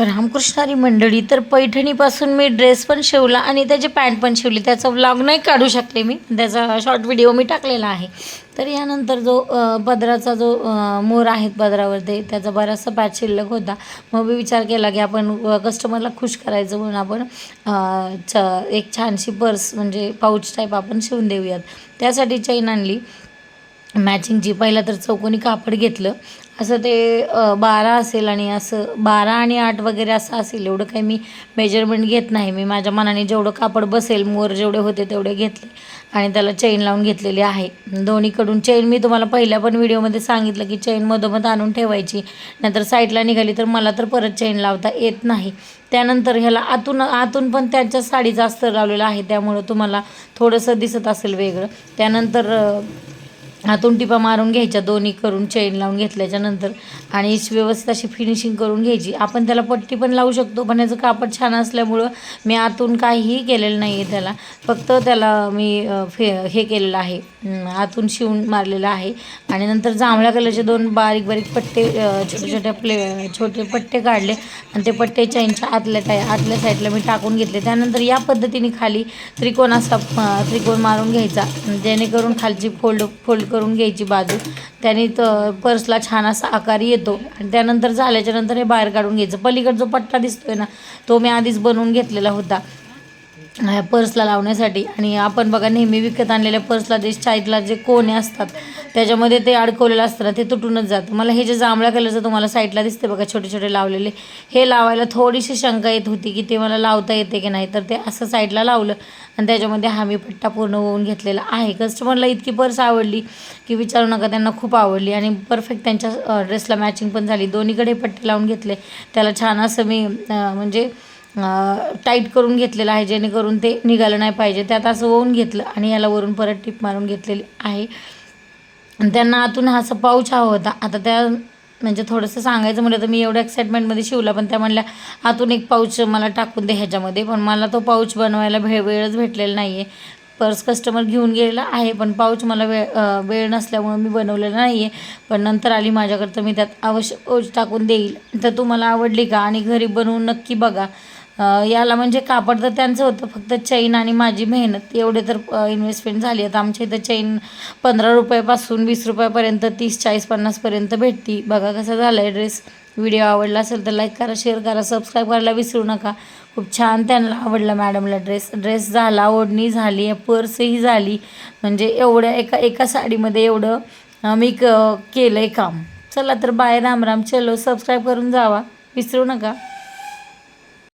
रामकृष्णारी मंडळी तर पैठणीपासून मी ड्रेस पण शिवला आणि त्याची पॅन्ट पण शिवली. त्याचा व्लॉग नाही काढू शकले मी. त्याचा शॉर्ट व्हिडिओ मी टाकलेला आहे. तर यानंतर जो बदराचा पदराचा जो मोर आहे पदरावरती त्याचा बराचसा पॅच शिल्लक होता. मग मी विचार केला की आपण कस्टमरला खुश करायचं म्हणून आपण च एक छानशी पर्स म्हणजे पाऊच टाईप आपण शिवून देऊयात. त्यासाठी चैन आणली. मॅचिंगची पहिला तर चौकोनी कापड घेतलं. असं ते बारा असेल आणि असं बारा आणि आठ वगैरे असं असेल एवढं काही मी मेजरमेंट घेत नाही. मी माझ्या मनाने जेवढं कापड बसेल मोर जेवढे होते तेवढे घेतले आणि त्याला चेन लावून घेतलेली आहे. दोन्हीकडून चेन मी तुम्हाला पहिल्या पण व्हिडिओमध्ये सांगितलं की चेन मधोमध आणून ठेवायची. नंतर साईडला निघाली तर मला तर परत चेन लावता येत नाही. त्यानंतर ह्याला आतून आतून पण त्यांच्या साडीचा अस्तर लावलेला आहे त्यामुळं तुम्हाला थोडंसं दिसत असेल वेगळं. त्यानंतर हातून टिपा मारून घ्यायच्या दोन्ही करून चैन लावून घेतल्याच्या नंतर. आणि व्यवस्थित अशी फिनिशिंग करून घ्यायची. आपण त्याला पट्टी पण लावू शकतो पण याचं कापड छान असल्यामुळं मी आतून काहीही केलेलं नाही आहे त्याला. फक्त त्याला मी फे हे केलेलं आहे. आतून शिवून मारलेलं आहे. आणि नंतर जांभळ्या कलरचे दोन बारीक बारीक पट्टे छोटे छोटे प्ले छोटे पट्टे काढले. आणि ते पट्टे चैनच्या आतल्या काय आतल्या साईडला मी टाकून घेतले. त्यानंतर या पद्धतीने खाली त्रिकोण असा त्रिकोण मारून घ्यायचा. जेणेकरून खालची फोल्ड फोल्ड करून घ्यायची बाजू. त्याने तर पर्सला छान असा आकार येतो. आणि त्यानंतर झाल्याच्यानंतर हे बाहेर काढून घ्यायचं. पलीकड जो पट्टा दिसतोय ना तो मी आधीच बनवून घेतलेला होता. पर्सला लावण्यासाठी. आणि आपण बघा नेहमी विकत आणलेल्या पर्सला जे साईडला जे कोणे असतात त्याच्यामध्ये ते अडकवलेलं असतं ना ते तुटूनच जातं. मला हे जे जांभळ्या कलरचं तुम्हाला साईडला दिसते बघा छोटे छोटे लावलेले हे लावायला थोडीशी शंका येत होती की ते मला लावता येते की नाही तर ते असं साईडला लावलं आणि त्याच्यामध्ये हा मी पट्टा पूर्ण होऊन घेतलेला आहे. कस्टमरला इतकी पर्स आवडली की विचारू नका त्यांना खूप आवडली आणि परफेक्ट त्यांच्या ड्रेसला मॅचिंग पण झाली. दोन्हीकडे पट्टे लावून घेतले. त्याला छान असं मी म्हणजे टाईट करून घेतलेलं आहे जेणेकरून ते निघालं नाही पाहिजे. त्यात असं होऊन घेतलं आणि याला वरून परत टिप मारून घेतलेली आहे. आणि त्यांना आतून हा असा पाऊच हवा होता. आता त्या म्हणजे थोडंसं सांगायचं म्हटलं तर मी एवढ्या एक्साइटमेंटमध्ये शिवला पण त्या म्हणल्या आतून एक पाऊच मला टाकून दे ह्याच्यामध्ये पण मला तो पाऊच बनवायला भे वेळच भेटलेला नाही आहे पर्स कस्टमर घेऊन गेलेला आहे पण पाऊच मला वेळ वेळ नसल्यामुळं मी बनवलेला नाही आहे पण नंतर आली माझ्याकडं तर मी त्यात अवश्य पाऊच टाकून देईल. तर तुम्हाला आवडली का? आणि घरी बनवून नक्की बघा. याला म्हणजे कापड तर त्यांचं होतं फक्त चैन आणि माझी मेहनत. एवढे तर इन्व्हेस्टमेंट झाली आता आमच्या इथं चैन पंधरा रुपयापासून वीस रुपयापर्यंत तीस चाळीस पन्नासपर्यंत भेटती. बघा कसा झाला आहे ड्रेस. व्हिडिओ आवडला असेल तर लाईक करा शेअर करा सबस्क्राईब करायला विसरू नका. खूप छान त्यांना आवडला मॅडमला ड्रेस ड्रेस झाला ओढणी झाली पर्सही झाली. म्हणजे एवढ्या एका एका साडीमध्ये एवढं मी क केलं आहे काम. चला तर बाय राम राम. चलो सबस्क्राईब करून जावा. विसरू नका.